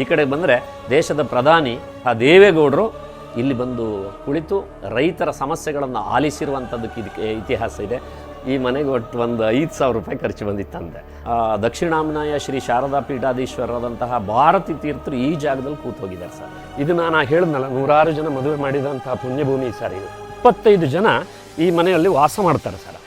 ಈ ಕಡೆ ಬಂದರೆ ದೇಶದ ಪ್ರಧಾನಿ ಆ ದೇವೇಗೌಡರು ಇಲ್ಲಿ ಬಂದು ಕುಳಿತು ರೈತರ ಸಮಸ್ಯೆಗಳನ್ನು ಆಲಿಸಿರುವಂಥದ್ದಕ್ಕೆ ಇದಕ್ಕೆ ಇತಿಹಾಸ ಇದೆ. ಈ ಮನೆಗೆ ಒಟ್ಟು ಒಂದು ಐದು ಸಾವಿರ ರೂಪಾಯಿ ಖರ್ಚು ಬಂದಿತ್ತಂದೆ ದಕ್ಷಿಣಾಮ್ನಾಯ ಶ್ರೀ ಶಾರದಾ ಪೀಠಾಧೀಶ್ವರರಾದಂತಹ ಭಾರತಿ ತೀರ್ಥರು ಈ ಜಾಗದಲ್ಲಿ ಕೂತು ಹೋಗಿದ್ದಾರೆ ಸರ್. ಇದು ನಾನು ಹೇಳಿದ್ನಲ್ಲ, ನೂರಾರು ಜನ ಮದುವೆ ಮಾಡಿದಂತಹ ಪುಣ್ಯಭೂಮಿ ಸರ್ ಇದು. ಇಪ್ಪತ್ತೈದು ಜನ ಈ ಮನೆಯಲ್ಲಿ ವಾಸ ಮಾಡ್ತಾರೆ ಸರ್.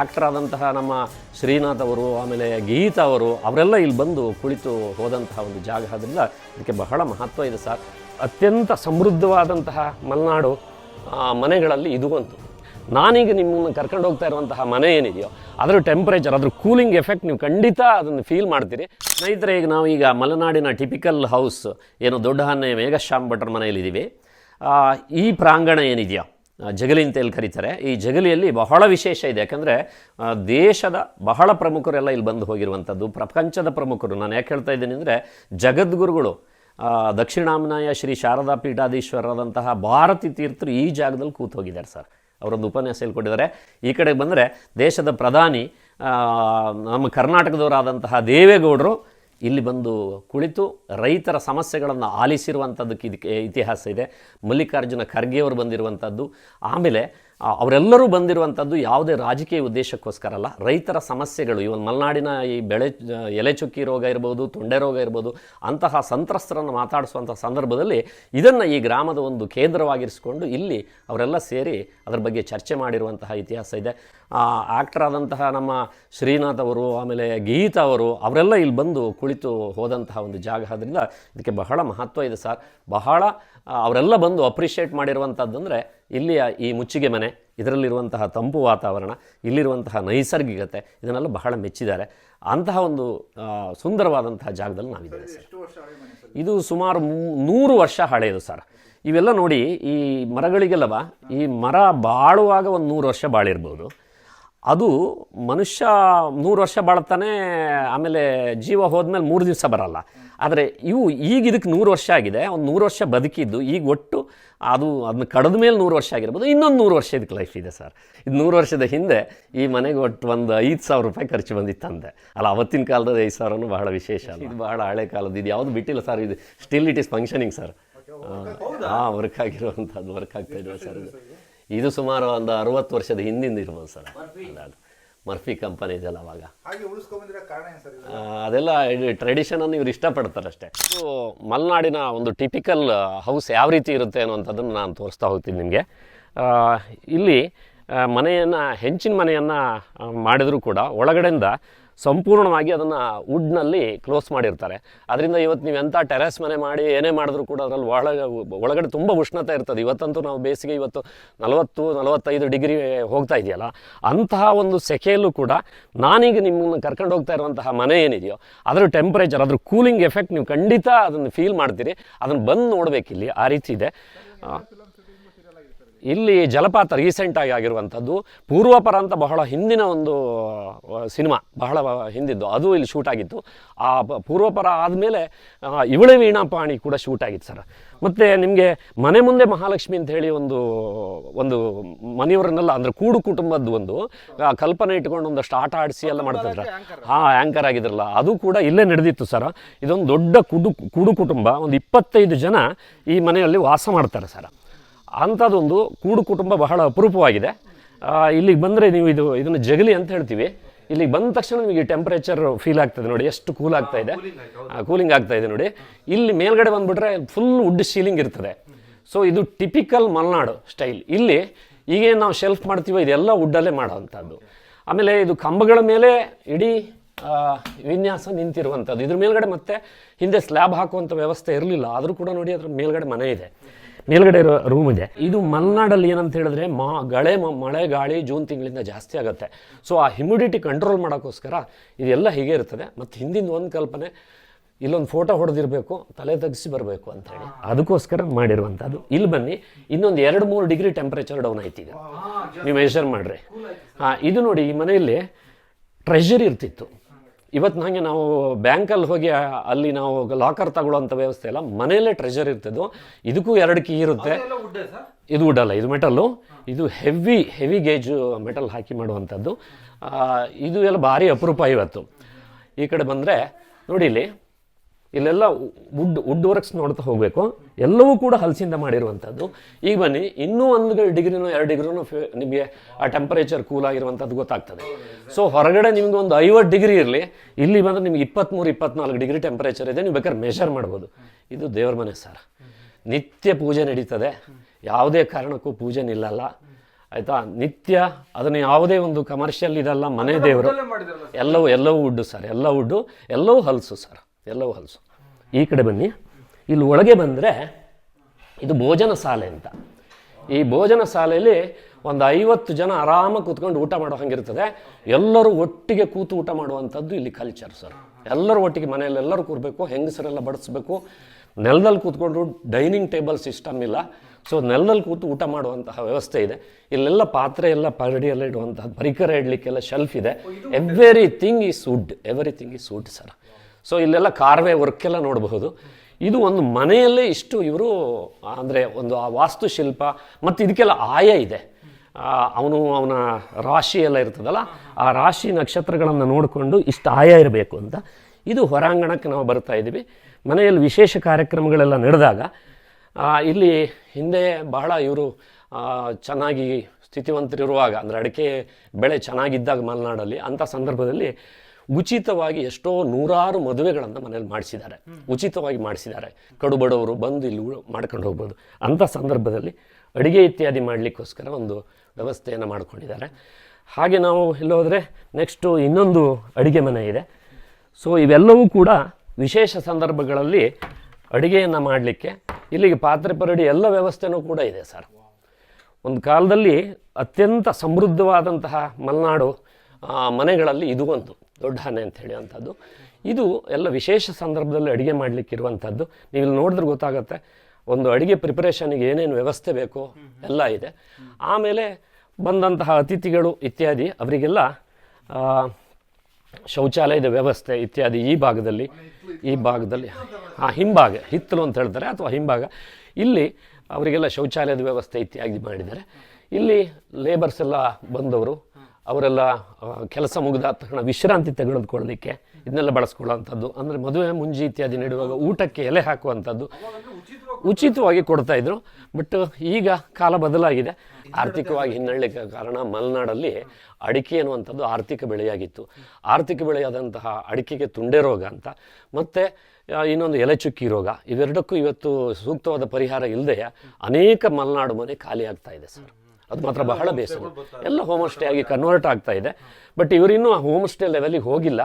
ಆಕ್ಟರ್ ಆದಂತಹ ನಮ್ಮ ಶ್ರೀನಾಥ್ ಅವರು, ಆಮೇಲೆ ಗೀತಾ ಅವರು, ಅವರೆಲ್ಲ ಇಲ್ಲಿ ಬಂದು ಕುಳಿತು ಹೋದಂತಹ ಒಂದು ಜಾಗ. ಆದ್ದರಿಂದ ಇದಕ್ಕೆ ಬಹಳ ಮಹತ್ವ ಇದೆ ಸರ್. ಅತ್ಯಂತ ಸಮೃದ್ಧವಾದಂತಹ ಮಲೆನಾಡು ಮನೆಗಳಲ್ಲಿ ಇದು ಬಂತು. ನಾನೀಗ ನಿಮ್ಮನ್ನು ಕರ್ಕೊಂಡು ಹೋಗ್ತಾ ಇರುವಂತಹ ಮನೆ ಏನಿದೆಯೋ, ಅದರ ಟೆಂಪರೇಚರ್ ಅದ್ರ ಕೂಲಿಂಗ್ ಎಫೆಕ್ಟ್ ನೀವು ಖಂಡಿತ ಅದನ್ನು ಫೀಲ್ ಮಾಡ್ತೀರಿ. ಸ್ನೇಹಿತರೆ, ಈಗ ನಾವು ಈಗ ಮಲೆನಾಡಿನ ಟಿಪಿಕಲ್ ಹೌಸ್ ಏನು ದೊಡ್ಡ ಹನ್ನೆ ಮೇಘಶ್ಯಾಮ್ ಭಟ್ರ ಮನೆಯಲ್ಲಿದ್ದೀವಿ. ಈ ಪ್ರಾಂಗಣ ಏನಿದೆಯೋ ಜಗಲಿ ಅಂತ ಎಲ್ಲಿ ಕರೀತಾರೆ? ಈ ಜಗಲಿಯಲ್ಲಿ ಬಹಳ ವಿಶೇಷ ಇದೆ. ಯಾಕಂದರೆ ದೇಶದ ಬಹಳ ಪ್ರಮುಖರೆಲ್ಲ ಇಲ್ಲಿ ಬಂದು ಹೋಗಿರುವಂಥದ್ದು, ಪ್ರಪಂಚದ ಪ್ರಮುಖರು. ನಾನು ಯಾಕೆ ಹೇಳ್ತಾ ಇದ್ದೀನಿ ಅಂದರೆ, ಜಗದ್ಗುರುಗಳು ದಕ್ಷಿಣಾಮ್ನಾಯ ಶ್ರೀ ಶಾರದಾ ಪೀಠಾಧೀಶ್ವರರಾದಂತಹ ಭಾರತಿ ತೀರ್ಥರು ಈ ಜಾಗದಲ್ಲಿ ಕೂತು ಹೋಗಿದ್ದಾರೆ ಸರ್. ಅವರೊಂದು ಉಪನ್ಯಾಸ ಹೇಳ್ಕೊಟ್ಟಿದ್ದಾರೆ ಈ ಕಡೆಗೆ ಬಂದರೆ, ದೇಶದ ಪ್ರಧಾನಿ ನಮ್ಮ ಕರ್ನಾಟಕದವರಾದಂತಹ ದೇವೇಗೌಡರು ಇಲ್ಲಿ ಬಂದು ಕುಳಿತು ರೈತರ ಸಮಸ್ಯೆಗಳನ್ನು ಆಲಿಸಿರುವಂಥದ್ದಕ್ಕೆ ಇದಕ್ಕೆ ಇತಿಹಾಸ ಇದೆ. ಮಲ್ಲಿಕಾರ್ಜುನ ಖರ್ಗೆಯವರು ಬಂದಿರುವಂಥದ್ದು ಆಮೇಲೆ ಅವರೆಲ್ಲರೂ ಬಂದಿರುವಂಥದ್ದು ಯಾವುದೇ ರಾಜಕೀಯ ಉದ್ದೇಶಕ್ಕೋಸ್ಕರ ಅಲ್ಲ. ರೈತರ ಸಮಸ್ಯೆಗಳು ಇವನ್ ಮಲೆನಾಡಿನ ಈ ಬೆಳೆ ಎಲೆ ಚುಕ್ಕಿ ರೋಗ ಇರ್ಬೋದು, ತೊಂಡೆ ರೋಗ ಇರ್ಬೋದು, ಅಂತಹ ಸಂತ್ರಸ್ತರನ್ನು ಮಾತಾಡಿಸುವಂಥ ಸಂದರ್ಭದಲ್ಲಿ ಇದನ್ನು ಈ ಗ್ರಾಮದ ಒಂದು ಕೇಂದ್ರವಾಗಿರಿಸಿಕೊಂಡು ಇಲ್ಲಿ ಅವರೆಲ್ಲ ಸೇರಿ ಅದರ ಬಗ್ಗೆ ಚರ್ಚೆ ಮಾಡಿರುವಂತಹ ಇತಿಹಾಸ ಇದೆ. ಆಕ್ಟರ್ ಆದಂತಹ ನಮ್ಮ ಶ್ರೀನಾಥ್ ಅವರು, ಆಮೇಲೆ ಗೀತಾ ಅವರು, ಅವರೆಲ್ಲ ಇಲ್ಲಿ ಬಂದು ಕುಳಿತು ಹೋದಂತಹ ಒಂದು ಜಾಗ. ಆದ್ದರಿಂದ ಇದಕ್ಕೆ ಬಹಳ ಮಹತ್ವ ಇದೆ ಸರ್. ಬಹಳ ಅವರೆಲ್ಲ ಬಂದು ಅಪ್ರಿಷಿಯೇಟ್ ಮಾಡಿರುವಂಥದ್ದು ಅಂದರೆ ಇಲ್ಲಿಯ ಈ ಮುಚ್ಚಿಗೆ ಮನೆ ಇದರಲ್ಲಿರುವಂತಹ ತಂಪು ವಾತಾವರಣ ಇಲ್ಲಿರುವಂತಹ ನೈಸರ್ಗಿಕತೆ ಇದನ್ನೆಲ್ಲ ಬಹಳ ಮೆಚ್ಚಿದ್ದಾರೆ. ಅಂತಹ ಒಂದು ಸುಂದರವಾದಂತಹ ಜಾಗದಲ್ಲಿ ನಾವಿದ್ದೇವೆ ಸರ್. ಇದು ಸುಮಾರು ನೂರು ವರ್ಷ ಹಳೆಯದು ಸರ್. ಇವೆಲ್ಲ ನೋಡಿ ಈ ಮರಗಳಿಗೆಲ್ಲವ ಈ ಮರ ಬಾಳುವಾಗ ಒಂದು ನೂರು ವರ್ಷ ಬಾಳಿರ್ಬೋದು. ಅದು ಮನುಷ್ಯ ನೂರು ವರ್ಷ ಬಾಳ್ತಾನೆ ಆಮೇಲೆ ಜೀವ ಹೋದ್ಮೇಲೆ ಮೂರು ದಿವಸ ಬರಲ್ಲ. ಆದರೆ ಇವು ಈಗ ಇದಕ್ಕೆ ನೂರು ವರ್ಷ ಆಗಿದೆ ಒಂದು ನೂರು ವರ್ಷ ಬದುಕಿದ್ದು ಈಗ ಒಟ್ಟು ಅದು ಅದನ್ನ ಕಡದ ಮೇಲೆ ನೂರು ವರ್ಷ ಆಗಿರ್ಬೋದು ಇನ್ನೊಂದು ನೂರು ವರ್ಷ ಇದಕ್ಕೆ ಲೈಫ್ ಇದೆ ಸರ್. ಇದು ನೂರು ವರ್ಷದ ಹಿಂದೆ ಈ ಮನೆಗೆ ಒಟ್ಟು ಒಂದು ಐದು ಸಾವಿರ ರೂಪಾಯಿ ಖರ್ಚು ಬಂದಿತ್ತು ಅಂದೆ ಅಲ್ಲ ಅವತ್ತಿನ ಕಾಲದ ಐದು ಸಾವಿರನೂ ಬಹಳ ವಿಶೇಷ ಅಲ್ಲ. ಇದು ಬಹಳ ಹಳೆ ಕಾಲದ ಇದು ಯಾವುದು ಬಿಟ್ಟಿಲ್ಲ ಸರ್ ಇದು still it is functioning sir ಹಾಂ ವರ್ಕ್ ಆಗಿರುವಂಥದ್ದು ವರ್ಕ್ ಆಗ್ತಾ ಇದೆ ಸರ್ ಇದು. ಇದು ಸುಮಾರು ಒಂದು ಅರವತ್ತು ವರ್ಷದ ಹಿಂದಿಂದ ಇರ್ಬೋದು ಸರ್. ಅದು. ಮರ್ಫಿ ಕಂಪನಿ ಇದೆಲ್ಲ ಅವಾಗ. ಅದೆಲ್ಲ ಟ್ರೆಡಿಷನನ್ನು ಇವ್ರು ಇಷ್ಟಪಡ್ತಾರೆ ಅಷ್ಟೇ ಇದು ಮಲೆನಾಡಿನ ಒಂದು ಟಿಪಿಕಲ್ ಹೌಸ್ ಯಾವ ರೀತಿ ಇರುತ್ತೆ ಅನ್ನುವಂಥದ್ದನ್ನು ನಾನು ತೋರಿಸ್ತಾ ಹೋಗ್ತೀನಿ ನಿಮಗೆ. ಇಲ್ಲಿ ಮನೆಯನ್ನು ಹೆಂಚಿನ ಮನೆಯನ್ನು ಮಾಡಿದರೂ ಕೂಡ ಒಳಗಡೆಯಿಂದ ಸಂಪೂರ್ಣವಾಗಿ ಅದನ್ನು ವುಡ್ನಲ್ಲಿ ಕ್ಲೋಸ್ ಮಾಡಿರ್ತಾರೆ. ಅದರಿಂದ ಇವತ್ತು ನೀವು ಎಂಥ ಟೆರೆಸ್ ಮನೆ ಮಾಡಿ ಏನೇ ಮಾಡಿದ್ರು ಕೂಡ ಅದರಲ್ಲಿ ಒಳಗೆ, ಒಳಗಡೆ ತುಂಬ ಉಷ್ಣತೆ ಇರ್ತದೆ. ಇವತ್ತಂತೂ ನಾವು ಬೇಸಿಗೆ ಇವತ್ತು ನಲವತ್ತು, ನಲವತ್ತೈದು ಡಿಗ್ರಿ ಹೋಗ್ತಾ ಇದೆಯಲ್ಲ, ಅಂತಹ ಒಂದು ಸೆಕೆಯಲ್ಲೂ ಕೂಡ ನಾನೀಗ ನಿಮ್ಮನ್ನು ಕರ್ಕೊಂಡು ಹೋಗ್ತಾ ಇರುವಂತಹ ಮನೆ ಏನಿದೆಯೋ, ಅದರ ಟೆಂಪರೇಚರ್ ಅದ್ರ ಕೂಲಿಂಗ್ ಎಫೆಕ್ಟ್ ನೀವು ಖಂಡಿತ ಅದನ್ನು ಫೀಲ್ ಮಾಡ್ತೀರಿ. ಅದನ್ನು ಬಂದು ನೋಡಬೇಕಿಲ್ಲಿ, ಆ ರೀತಿ ಇದೆ. ಇಲ್ಲಿ ಜಲಪಾತ ರೀಸೆಂಟಾಗಿ ಆಗಿರುವಂಥದ್ದು ಪೂರ್ವಪರ ಅಂತ ಬಹಳ ಹಿಂದಿನ ಒಂದು ಸಿನಿಮಾ ಬಹಳ ಹಿಂದಿದ್ದು ಅದು ಇಲ್ಲಿ ಶೂಟ್ ಆಗಿತ್ತು. ಆ ಪೂರ್ವಪರ ಆದಮೇಲೆ ಇವಳೆ ವೀಣಾಪಾಣಿ ಕೂಡ ಶೂಟ್ ಆಗಿತ್ತು ಸರ್. ಮತ್ತು ನಿಮಗೆ ಮನೆ ಮುಂದೆ ಮಹಾಲಕ್ಷ್ಮಿ ಅಂತ ಹೇಳಿ ಒಂದು ಒಂದು ಮನೆಯವರನ್ನೆಲ್ಲ ಅಂದರೆ ಕೂಡು ಕುಟುಂಬದ್ದು ಒಂದು ಕಲ್ಪನೆ ಇಟ್ಕೊಂಡು ಒಂದಷ್ಟು ಆಟ ಆಡಿಸಿ ಎಲ್ಲ ಮಾಡ್ತಿದ್ರ ಹಾಂ ಆ್ಯಂಕರ್ ಆಗಿದ್ರಲ್ಲ ಅದು ಕೂಡ ಇಲ್ಲೇ ನಡೆದಿತ್ತು ಸರ್. ಇದೊಂದು ದೊಡ್ಡ ಕುಡು ಕುಡು ಕುಟುಂಬ ಒಂದು ಇಪ್ಪತ್ತೈದು ಜನ ಈ ಮನೆಯಲ್ಲಿ ವಾಸ ಮಾಡ್ತಾರೆ ಸರ್. ಅಂಥದ್ದೊಂದು ಕೂಡು ಕುಟುಂಬ ಬಹಳ ಅಪರೂಪವಾಗಿದೆ. ಇಲ್ಲಿಗೆ ಬಂದರೆ ನೀವು ಇದು ಇದನ್ನು ಜಗಲಿ ಅಂತ ಹೇಳ್ತೀವಿ. ಇಲ್ಲಿಗೆ ಬಂದ ತಕ್ಷಣ ನಿಮಗೆ ಟೆಂಪರೇಚರ್ ಫೀಲ್ ಆಗ್ತದೆ ನೋಡಿ ಎಷ್ಟು ಕೂಲ್ ಆಗ್ತಾ ಇದೆ. ಕೂಲಿಂಗ್ ಆಗ್ತಾ ಇದೆ ನೋಡಿ. ಇಲ್ಲಿ ಮೇಲ್ಗಡೆ ಬಂದುಬಿಟ್ರೆ ಫುಲ್ ವುಡ್ ಸೀಲಿಂಗ್ ಇರ್ತದೆ. ಸೊ ಇದು ಟಿಪಿಕಲ್ ಮಲೆನಾಡು ಸ್ಟೈಲ್ ಇಲ್ಲಿ ಈಗೇನು ನಾವು ಶೆಲ್ಫ್ ಮಾಡ್ತೀವೋ ಇದೆಲ್ಲ ವುಡ್ಡಲ್ಲೇ ಮಾಡೋವಂಥದ್ದು. ಆಮೇಲೆ ಇದು ಕಂಬಗಳ ಮೇಲೆ ಇಡೀ ವಿನ್ಯಾಸ ನಿಂತಿರುವಂಥದ್ದು. ಇದ್ರ ಮೇಲ್ಗಡೆ ಮತ್ತೆ ಹಿಂದೆ ಸ್ಲ್ಯಾಬ್ ಹಾಕುವಂಥ ವ್ಯವಸ್ಥೆ ಇರಲಿಲ್ಲ. ಆದರೂ ಕೂಡ ನೋಡಿ ಅದ್ರ ಮೇಲ್ಗಡೆ ಮನೆ ಇದೆ. ಮೇಲ್ಗಡೆ ಇರೋ ರೂಮ್ ಇದೆ. ಇದು ಮಲೆನಾಡಲ್ಲಿ ಏನಂತ ಹೇಳಿದ್ರೆ ಮಾ ಗಳೆ ಮ- ಮಳೆ ಗಾಳಿ ಜೂನ್ ತಿಂಗಳಿಂದ ಜಾಸ್ತಿ ಆಗುತ್ತೆ. ಸೊ ಆ ಹ್ಯುಮಿಡಿಟಿ ಕಂಟ್ರೋಲ್ ಮಾಡೋಕ್ಕೋಸ್ಕರ ಇದೆಲ್ಲ ಹೀಗೆ ಇರ್ತದೆ. ಮತ್ತು ಹಿಂದಿನ ಒಂದು ಕಲ್ಪನೆ ಇಲ್ಲೊಂದು ಫೋಟೋ ಹೊಡೆದಿರಬೇಕು ತಲೆ ತಗ್ಸಿ ಬರಬೇಕು ಅಂತ ಹೇಳಿ. ಅದಕ್ಕೋಸ್ಕರ ಮಾಡಿರುವಂಥದ್ದು. ಇಲ್ಲಿ ಬನ್ನಿ ಇನ್ನೊಂದು ಎರಡು ಮೂರು ಡಿಗ್ರಿ ಟೆಂಪ್ರೇಚರ್ ಡೌನ್ ಆಯ್ತು ಈಗ. ನೀವು ಮೆಷರ್ ಮಾಡಿರಿ. ಹಾಂ ಇದು ನೋಡಿ ಈ ಮನೆಯಲ್ಲಿ ಟ್ರೆಷರಿ ಇರ್ತಿತ್ತು. ಇವತ್ತು ನನಗೆ ನಾವು ಬ್ಯಾಂಕಲ್ಲಿ ಹೋಗಿ ಅಲ್ಲಿ ನಾವು ಲಾಕರ್ ತಗೊಳ್ಳೋಂಥ ವ್ಯವಸ್ಥೆ ಇಲ್ಲ. ಮನೆಯಲ್ಲೇ ಟ್ರೆಜರ್ ಇರ್ತದೋ ಇದಕ್ಕೂ ಎರಡು ಕೀ ಇರುತ್ತೆ. ಇದು ಉಡಲ್ಲ ಇದು ಮೆಟಲ್ಲು ಇದು ಹೆವಿ ಹೆವಿ ಗೇಜು ಮೆಟಲ್ ಹಾಕಿ ಮಾಡುವಂಥದ್ದು. ಇದು ಎಲ್ಲ ಭಾರಿ ಅಪರೂಪ ಇವತ್ತು. ಈ ಕಡೆ ಬಂದರೆ ನೋಡಿಲಿ ಇಲ್ಲೆಲ್ಲ ವುಡ್ ವುಡ್ ವರ್ಕ್ಸ್ ನೋಡ್ತಾ ಹೋಗಬೇಕು. ಎಲ್ಲವೂ ಕೂಡ ಹಲಸಿಂದ ಮಾಡಿರುವಂಥದ್ದು. ಈಗ ಬನ್ನಿ ಇನ್ನೂ ಒಂದು ಡಿಗ್ರಿನೂ ಎರಡು ಡಿಗ್ರಿನೋ ನಿಮಗೆ ಆ ಟೆಂಪರೇಚರ್ ಕೂಲ್ ಆಗಿರುವಂಥದ್ದು ಗೊತ್ತಾಗ್ತದೆ. ಸೊ ಹೊರಗಡೆ ನಿಮಗೆ ಒಂದು ಐವತ್ತು ಡಿಗ್ರಿ ಇರಲಿ ಇಲ್ಲಿ ಬಂದರೆ ನಿಮ್ಗೆ ಇಪ್ಪತ್ತ್ಮೂರು ಇಪ್ಪತ್ನಾಲ್ಕು ಡಿಗ್ರಿ ಟೆಂಪರೇಚರ್ ಇದೆ ನೀವು ಬೇಕಾದ್ರೆ ಮೆಷರ್ ಮಾಡ್ಬೋದು. ಇದು ದೇವ್ರ ಮನೆ ಸರ್. ನಿತ್ಯ ಪೂಜೆ ನಡೀತದೆ. ಯಾವುದೇ ಕಾರಣಕ್ಕೂ ಪೂಜೆ ನಿಲ್ಲಲ್ಲ. ಆಯಿತಾ? ನಿತ್ಯ ಅದನ್ನು ಯಾವುದೇ ಒಂದು ಕಮರ್ಷಿಯಲ್ ಇದಲ್ಲ ಮನೆ ದೇವರು. ಎಲ್ಲವೂ ಎಲ್ಲವೂ ಉಡ್ಡು ಸರ್. ಎಲ್ಲ ಉಡ್ಡು ಎಲ್ಲವೂ ಹಲಸು ಸರ್. ಎಲ್ಲವೂ ಹಲಸು. ಈ ಕಡೆ ಬನ್ನಿ. ಇಲ್ಲಿ ಒಳಗೆ ಬಂದರೆ ಇದು ಭೋಜನ ಶಾಲೆ ಅಂತ. ಈ ಭೋಜನ ಶಾಲೆಯಲ್ಲಿ ಒಂದು ಐವತ್ತು ಜನ ಆರಾಮಾಗಿ ಕೂತ್ಕೊಂಡು ಊಟ ಮಾಡೋ ಹಂಗಿರ್ತದೆ ಎಲ್ಲರೂ ಒಟ್ಟಿಗೆ ಕೂತು ಊಟ ಮಾಡುವಂಥದ್ದು ಇಲ್ಲಿ ಕಲ್ಚರ್ ಸರ್ ಎಲ್ಲರೂ ಒಟ್ಟಿಗೆ ಮನೆಯಲ್ಲಿ ಎಲ್ಲರೂ ಕೂರಬೇಕು ಹೆಂಗಸರೆಲ್ಲ ಬಡಿಸ್ಬೇಕು. ನೆಲದಲ್ಲಿ ಕೂತ್ಕೊಂಡು ಡೈನಿಂಗ್ ಟೇಬಲ್ ಸಿಸ್ಟಮ್ ಇಲ್ಲ. ಸೊ ನೆಲದಲ್ಲಿ ಕೂತು ಊಟ ಮಾಡುವಂತಹ ವ್ಯವಸ್ಥೆ ಇದೆ. ಇಲ್ಲೆಲ್ಲ ಪಾತ್ರೆ ಎಲ್ಲ ಪರಡಿಯೆಲ್ಲ ಇಡುವಂತಹ ಪರಿಕರ ಇಡಲಿಕ್ಕೆಲ್ಲ ಶೆಲ್ಫ್ ಇದೆ. Everything is wood everything is wood sir so ಇಲ್ಲೆಲ್ಲ ಕಾರ್ವೆ ವರ್ಕ್ ಎಲ್ಲ ನೋಡಬಹುದು. ಇದು ಒಂದು ಮನೆಯಲ್ಲೇ ಇಷ್ಟು ಇವರು, ಅಂದರೆ ಒಂದು ಆ ವಾಸ್ತುಶಿಲ್ಪ, ಮತ್ತು ಇದಕ್ಕೆಲ್ಲ ಆಯ ಇದೆ. ಅವನು ಅವನ ರಾಶಿ ಎಲ್ಲ ಇರ್ತದಲ್ಲ, ಆ ರಾಶಿ ನಕ್ಷತ್ರಗಳನ್ನು ನೋಡಿಕೊಂಡು ಇಷ್ಟು ಆಯ ಇರಬೇಕು ಅಂತ. ಇದು ಹೊರಾಂಗಣಕ್ಕೆ ನಾವು ಬರ್ತಾ ಇದ್ದೀವಿ. ಮನೆಯಲ್ಲಿ ವಿಶೇಷ ಕಾರ್ಯಕ್ರಮಗಳೆಲ್ಲ ನಡೆದಾಗ ಇಲ್ಲಿ ಹಿಂದೆ ಬಹಳ ಇವರು ಚೆನ್ನಾಗಿ ಸ್ಥಿತಿವಂತರಿರುವಾಗ, ಅಂದರೆ ಅಡಿಕೆ ಬೆಳೆ ಚೆನ್ನಾಗಿದ್ದಾಗ ಮಲೆನಾಡಲ್ಲಿ ಅಂಥ ಸಂದರ್ಭದಲ್ಲಿ ಉಚಿತವಾಗಿ ಎಷ್ಟೋ ನೂರಾರು ಮದುವೆಗಳನ್ನು ಮನೇಲಿ ಮಾಡಿಸಿದ್ದಾರೆ. ಉಚಿತವಾಗಿ ಮಾಡಿಸಿದ್ದಾರೆ. ಕಡು ಬಡವರು ಬಂದು ಇಲ್ಲಿ ಮಾಡ್ಕೊಂಡು ಹೋಗ್ಬೋದು. ಅಂಥ ಸಂದರ್ಭದಲ್ಲಿ ಅಡುಗೆ ಇತ್ಯಾದಿ ಮಾಡಲಿಕ್ಕೋಸ್ಕರ ಒಂದು ವ್ಯವಸ್ಥೆಯನ್ನು ಮಾಡ್ಕೊಂಡಿದ್ದಾರೆ. ಹಾಗೆ ನಾವು ಎಲ್ಲೋದ್ರೆ ನೆಕ್ಸ್ಟು ಇನ್ನೊಂದು ಅಡುಗೆ ಮನೆ ಇದೆ. ಸೊ ಇವೆಲ್ಲವೂ ಕೂಡ ವಿಶೇಷ ಸಂದರ್ಭಗಳಲ್ಲಿ ಅಡುಗೆಯನ್ನು ಮಾಡಲಿಕ್ಕೆ ಇಲ್ಲಿಗೆ ಪಾತ್ರೆ ಪರಡಿ ಎಲ್ಲ ವ್ಯವಸ್ಥೆನೂ ಕೂಡ ಇದೆ ಸರ್. ಒಂದು ಕಾಲದಲ್ಲಿ ಅತ್ಯಂತ ಸಮೃದ್ಧವಾದಂತಹ ಮಲೆನಾಡು ಮನೆಗಳಲ್ಲಿ ಇದು ಒಂದು. ದೊಡ್ಡ ಆನೆ ಅಂತ ಹೇಳುವಂಥದ್ದು ಇದು ಎಲ್ಲ ವಿಶೇಷ ಸಂದರ್ಭದಲ್ಲಿ ಅಡುಗೆ ಮಾಡಲಿಕ್ಕೆ ಇರುವಂಥದ್ದು ನೀವು ಇಲ್ಲಿ ನೋಡಿದ್ರೆ ಗೊತ್ತಾಗುತ್ತೆ, ಒಂದು ಅಡುಗೆ ಪ್ರಿಪರೇಷನ್ಗೆ ಏನೇನು ವ್ಯವಸ್ಥೆ ಬೇಕೋ ಎಲ್ಲ ಇದೆ. ಆಮೇಲೆ ಬಂದಂತಹ ಅತಿಥಿಗಳು ಇತ್ಯಾದಿ, ಅವರಿಗೆಲ್ಲ ಶೌಚಾಲಯದ ವ್ಯವಸ್ಥೆ ಇತ್ಯಾದಿ ಈ ಭಾಗದಲ್ಲಿ ಈ ಭಾಗದಲ್ಲಿ, ಆ, ಹಿಂಭಾಗ, ಹಿತ್ತಲು ಅಂತ ಹೇಳ್ತಾರೆ, ಅಥವಾ ಹಿಂಭಾಗ. ಇಲ್ಲಿ ಅವರಿಗೆಲ್ಲ ಶೌಚಾಲಯದ ವ್ಯವಸ್ಥೆ ಇತ್ಯಾದಿ ಮಾಡಿದ್ದಾರೆ. ಇಲ್ಲಿ ಲೇಬರ್ಸ್ ಎಲ್ಲ ಬಂದವರು ಅವರೆಲ್ಲ ಕೆಲಸ ಮುಗಿದ ತಕ್ಷಣ ವಿಶ್ರಾಂತಿ ತೆಗೆದುಕೊಳ್ಳಲಿಕ್ಕೆ ಇದನ್ನೆಲ್ಲ ಬಳಸ್ಕೊಳ್ಳೋವಂಥದ್ದು. ಅಂದರೆ ಮದುವೆ ಮುಂಜಿ ಇತ್ಯಾದಿ ನೀಡುವಾಗ ಊಟಕ್ಕೆ ಎಲೆ ಹಾಕುವಂಥದ್ದು. ಉಚಿತವಾಗಿ ಕೊಡ್ತಾ ಇದ್ರು. ಬಟ್ ಈಗ ಕಾಲ ಬದಲಾಗಿದೆ. ಆರ್ಥಿಕವಾಗಿ ಹಿನ್ನಳ್ಳಿಕೆ ಕಾರಣ ಮಲೆನಾಡಲ್ಲಿ ಅಡಿಕೆ ಅನ್ನುವಂಥದ್ದು ಆರ್ಥಿಕ ಬೆಳೆಯಾಗಿತ್ತು. ಆರ್ಥಿಕ ಬೆಳೆಯಾದಂತಹ ಅಡಿಕೆಗೆ ತುಂಡೆ ರೋಗ ಅಂತ. ಮತ್ತು ಇನ್ನೊಂದು ಎಲೆ ಚುಕ್ಕಿ ರೋಗ. ಇವೆರಡಕ್ಕೂ ಇವತ್ತು ಸೂಕ್ತವಾದ ಪರಿಹಾರ ಇಲ್ಲದೆ ಅನೇಕ ಮಲೆನಾಡು ಮನೆ ಖಾಲಿ ಆಗ್ತಾ ಇದೆ, ಸರ್. ಅದು ಮಾತ್ರ ಬಹಳ ಬೇಸರ. ಎಲ್ಲ ಹೋಮ್ ಸ್ಟೇ ಆಗಿ ಕನ್ವರ್ಟ್ ಆಗ್ತಾ ಇದೆ. ಬಟ್ ಇವರಿನ್ನೂ ಹೋಮ್ ಸ್ಟೇ ಲೆವೆಲಿಗೆ ಹೋಗಿಲ್ಲ.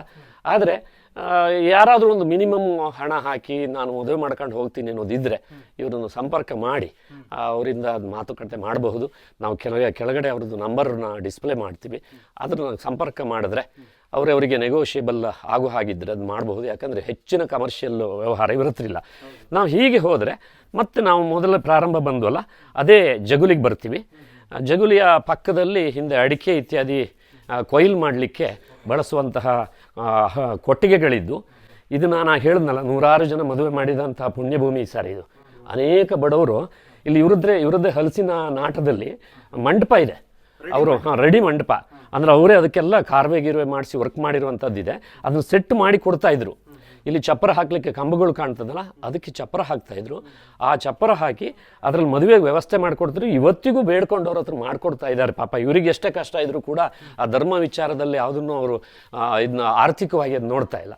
ಆದರೆ ಯಾರಾದರೂ ಒಂದು ಮಿನಿಮಮ್ ಹಣ ಹಾಕಿ ನಾನು ಮದುವೆ ಮಾಡ್ಕೊಂಡು ಹೋಗ್ತೀನಿ ಅನ್ನೋದಿದ್ದರೆ ಇವರನ್ನು ಸಂಪರ್ಕ ಮಾಡಿ ಅವರಿಂದ ಅದು ಮಾತುಕತೆ ಮಾಡಬಹುದು. ನಾವು ಕೆಳಗೆ ಕೆಳಗಡೆ ಅವ್ರದ್ದು ನಂಬರನ್ನ ಡಿಸ್ಪ್ಲೇ ಮಾಡ್ತೀವಿ. ಅದನ್ನು ಸಂಪರ್ಕ ಮಾಡಿದ್ರೆ ಅವರೇ ಅವರಿಗೆ ನೆಗೋಷಿಯಬಲ್ ಆಗೋ ಹಾಗಿದ್ದರೆ ಅದು ಮಾಡಬಹುದು. ಯಾಕಂದರೆ ಹೆಚ್ಚಿನ ಕಮರ್ಷಿಯಲ್ ವ್ಯವಹಾರ ಇವರತ್ತಿಲ್ಲ ನಾವು ಹೀಗೆ ಹೋದರೆ ಮತ್ತೆ ನಾವು ಮೊದಲ ಪ್ರಾರಂಭ ಬಂದ್ವಲ್ಲ ಅದೇ ಜಗುಲಿಗೆ ಬರ್ತೀವಿ. ಜಗುಲಿಯ ಪಕ್ಕದಲ್ಲಿ ಹಿಂದೆ ಅಡಿಕೆ ಇತ್ಯಾದಿ ಕೊಯ್ಲು ಮಾಡಲಿಕ್ಕೆ ಬಳಸುವಂತಹ ಕೊಟ್ಟಿಗೆಗಳಿದ್ದು ಇದು ನಾನು ಹೇಳಿದ್ನಲ್ಲ, ನೂರಾರು ಜನ ಮದುವೆ ಮಾಡಿದಂತಹ ಪುಣ್ಯಭೂಮಿ ಸರ್ ಇದು. ಅನೇಕ ಬಡವರು, ಇಲ್ಲಿ ಇವರದ್ರೆ ಇವರದ್ದೇ ಹಲಸಿನ ನಾಟದಲ್ಲಿ ಮಂಟಪ ಇದೆ. ಅವರು, ಹಾಂ, ರೆಡಿ ಮಂಟಪ. ಅಂದ್ರೆ ಅವರೇ ಅದಕ್ಕೆಲ್ಲ ಕಾರ್ವೆ ಗಿರ್ವೆ ಮಾಡಿಸಿ ವರ್ಕ್ ಮಾಡಿರುವಂಥದ್ದಿದೆ. ಅದನ್ನು ಸೆಟ್ ಮಾಡಿ ಕೊಡ್ತಾ ಇದ್ರು. ಇಲ್ಲಿ ಚಪ್ಪರ ಹಾಕಲಿಕ್ಕೆ ಕಂಬಗಳು ಕಾಣ್ತದಲ್ಲ, ಅದಕ್ಕೆ ಚಪ್ಪರ ಹಾಕ್ತಾ ಇದ್ರು. ಆ ಚಪ್ಪರ ಹಾಕಿ ಅದ್ರಲ್ಲಿ ಮದುವೆಗೆ ವ್ಯವಸ್ಥೆ ಮಾಡಿಕೊಡ್ತಿದ್ರು. ಇವತ್ತಿಗೂ ಬೇಡ್ಕೊಂಡವ್ರ ಹತ್ರ ಮಾಡ್ಕೊಡ್ತಾ ಇದ್ದಾರೆ. ಪಾಪ ಇವರಿಗೆ ಎಷ್ಟೇ ಕಷ್ಟ ಇದ್ರು ಕೂಡ ಆ ಧರ್ಮ ವಿಚಾರದಲ್ಲಿ ಯಾವುದನ್ನು ಅವರು ಇದನ್ನ ಆರ್ಥಿಕವಾಗಿ ಅದು ನೋಡ್ತಾ ಇಲ್ಲ.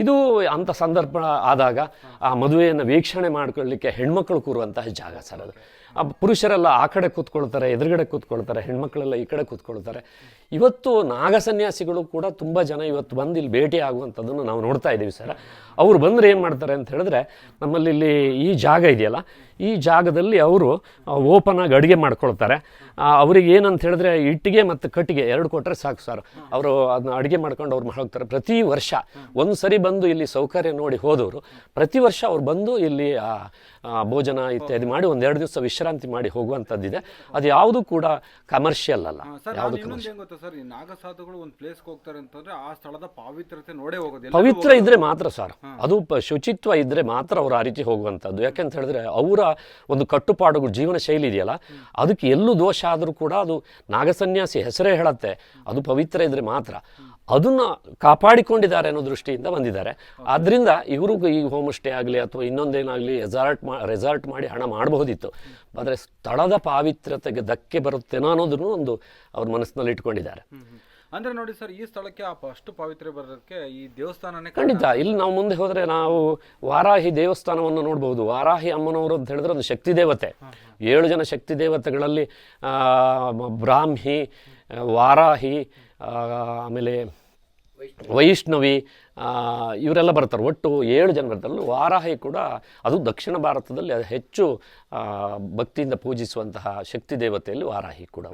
ಇದು ಅಂಥ ಸಂದರ್ಭ ಆದಾಗ ಆ ಮದುವೆಯನ್ನು ವೀಕ್ಷಣೆ ಮಾಡ್ಕೊಳ್ಳಿಕ್ಕೆ ಹೆಣ್ಮಕ್ಳು ಕೂರುವಂತಹ ಜಾಗ ಸರ್ ಅದು. ಆ ಪುರುಷರೆಲ್ಲ ಆ ಕಡೆ ಕೂತ್ಕೊಳ್ತಾರೆ, ಎದುರುಗಡೆ ಕೂತ್ಕೊಳ್ತಾರೆ, ಹೆಣ್ಮಕ್ಳೆಲ್ಲ ಈ ಕಡೆ ಕೂತ್ಕೊಳ್ತಾರೆ. ಇವತ್ತು ನಾಗ ಸನ್ಯಾಸಿಗಳು ಕೂಡ ತುಂಬ ಜನ ಇವತ್ತು ಬಂದು ಇಲ್ಲಿ ಭೇಟಿ ಆಗುವಂಥದ್ದನ್ನು ನಾವು ನೋಡ್ತಾ ಇದ್ದೀವಿ ಸರ್. ಅವ್ರು ಬಂದರೆ ಏನು ಮಾಡ್ತಾರೆ ಅಂತ ಹೇಳಿದ್ರೆ ನಮ್ಮಲ್ಲಿ ಇಲ್ಲಿ ಈ ಜಾಗ ಇದೆಯಲ್ಲ, ಈ ಜಾಗದಲ್ಲಿ ಅವರು ಓಪನ್ ಆಗಿ ಅಡುಗೆ ಮಾಡ್ಕೊಳ್ತಾರೆ. ಅವ್ರಿಗೆ ಏನಂತ ಹೇಳಿದ್ರೆ ಇಟ್ಟಿಗೆ ಮತ್ತು ಕಟ್ಟಿಗೆ ಎರಡು ಕೊಟ್ಟರೆ ಸಾಕು ಸರ್. ಅವರು ಅದನ್ನ ಅಡುಗೆ ಮಾಡ್ಕೊಂಡು ಅವ್ರು ಹೋಗ್ತಾರೆ ಪ್ರತಿ ವರ್ಷ ಒಂದು ಸರಿ ಬಂದು ಇಲ್ಲಿ ಸೌಕರ್ಯ ನೋಡಿ ಹೋದವರು, ಪ್ರತಿ ವರ್ಷ ಅವ್ರು ಬಂದು ಇಲ್ಲಿ ಭೋಜನ ಇತ್ಯಾದಿ ಮಾಡಿ ಒಂದೆರಡು ದಿವಸ ವಿಶ್ರಾಂತಿ ಮಾಡಿ ಹೋಗುವಂಥದ್ದಿದೆ. ಅದು ಯಾವುದು ಕೂಡ ಕಮರ್ಷಿಯಲ್ ಅಲ್ಲ. ಯಾವುದು ಗೊತ್ತಾ ಸರ್ ಈ ನಾಗಸಾಧುಗಳು ಒಂದು ಪ್ಲೇಸ್ಗೆ ಹೋಗ್ತಾರೆ ಅಂತಂದ್ರೆ ಆ ಸ್ಥಳದ ಪಾವಿತ್ರತೆ ನೋಡೇ ಹೋಗೋದಿಲ್ಲ ಪವಿತ್ರ ಇದ್ರೆ ಮಾತ್ರ ಸರ್. ಅದು ಶುಚಿತ್ವ ಇದ್ರೆ ಮಾತ್ರ ಅವರು ಆ ರೀತಿ ಹೋಗುವಂಥದ್ದು. ಯಾಕೆಂತ ಹೇಳಿದ್ರೆ ಅವರ ಒಂದು ಕಟ್ಟುಪಾಡುಗಳು ಜೀವನ ಶೈಲಿ ಇದೆಯಲ್ಲ ಅದಕ್ಕೆ ಎಲ್ಲೂ ದೋಷ ಆದರೂ ಕೂಡ ಅದು ನಾಗಸನ್ಯಾಸಿ ಹೆಸರೇ ಹೇಳತ್ತೆ. ಅದು ಪವಿತ್ರ ಇದ್ರೆ ಮಾತ್ರ. ಅದನ್ನು ಕಾಪಾಡಿಕೊಂಡಿದ್ದಾರೆ ಅನ್ನೋ ದೃಷ್ಟಿಯಿಂದ ಬಂದಿದ್ದಾರೆ. ಆದ್ದರಿಂದ ಇವ್ರಿಗೂ ಈ ಹೋಮ್ ಸ್ಟೇ ಆಗಲಿ ಅಥವಾ ಇನ್ನೊಂದೇನಾಗಲಿ ರೆಸಾರ್ಟ್ ಮಾ ರೆಸಾರ್ಟ್ ಮಾಡಿ ಹಣ ಮಾಡಬಹುದಿತ್ತು. ಆದರೆ ಸ್ಥಳದ ಪಾವಿತ್ರ್ಯತೆಗೆ ಧಕ್ಕೆ ಬರುತ್ತೇನೋ ಅನ್ನೋದನ್ನು ಒಂದು ಅವ್ರ ಮನಸ್ಸಿನಲ್ಲಿ ಇಟ್ಕೊಂಡಿದ್ದಾರೆ. ಅಂದ್ರೆ ನೋಡಿ ಸರ್ ಈ ಸ್ಥಳಕ್ಕೆ ಅಷ್ಟು ಪಾವಿತ್ರ್ಯ ಬರೋದಕ್ಕೆ ಈ ದೇವಸ್ಥಾನನೇ ಖಂಡಿತ. ಇಲ್ಲಿ ನಾವು ಮುಂದೆ ಹೋದರೆ ನಾವು ವಾರಾಹಿ ದೇವಸ್ಥಾನವನ್ನು ನೋಡ್ಬೋದು ವಾರಾಹಿ ಅಮ್ಮನವರು ಅಂತ ಹೇಳಿದ್ರೆ ಒಂದು ಶಕ್ತಿ ದೇವತೆ. ಏಳು ಜನ ಶಕ್ತಿ ದೇವತೆಗಳಲ್ಲಿ ಬ್ರಾಹ್ಮಿ ವಾರಾಹಿ ಆಮೇಲೆ ವೈಷ್ಣವಿ ಇವರೆಲ್ಲ ಬರ್ತಾರೆ. ಒಟ್ಟು ಏಳು ಜನ ಬರ್ತಾರಲ್ಲ ವಾರಾಹಿ ಕೂಡ ಅದು ದಕ್ಷಿಣ ಭಾರತದಲ್ಲಿ ಹೆಚ್ಚು ಭಕ್ತಿಯಿಂದ ಪೂಜಿಸುವಂತಹ ಶಕ್ತಿ ದೇವತೆಯಲ್ಲಿ ವಾರಾಹಿ ಕೂಡ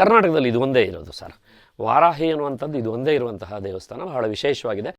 ಕರ್ನಾಟಕದಲ್ಲಿ ಇದು ಒಂದೇ ಇರೋದು ಸರ್. ವಾರಾಹಿ ಅನ್ನುವಂಥದ್ದು ಇದು ಒಂದೇ ಇರುವಂತಹ ದೇವಸ್ಥಾನ ಬಹಳ ವಿಶೇಷವಾಗಿದೆ.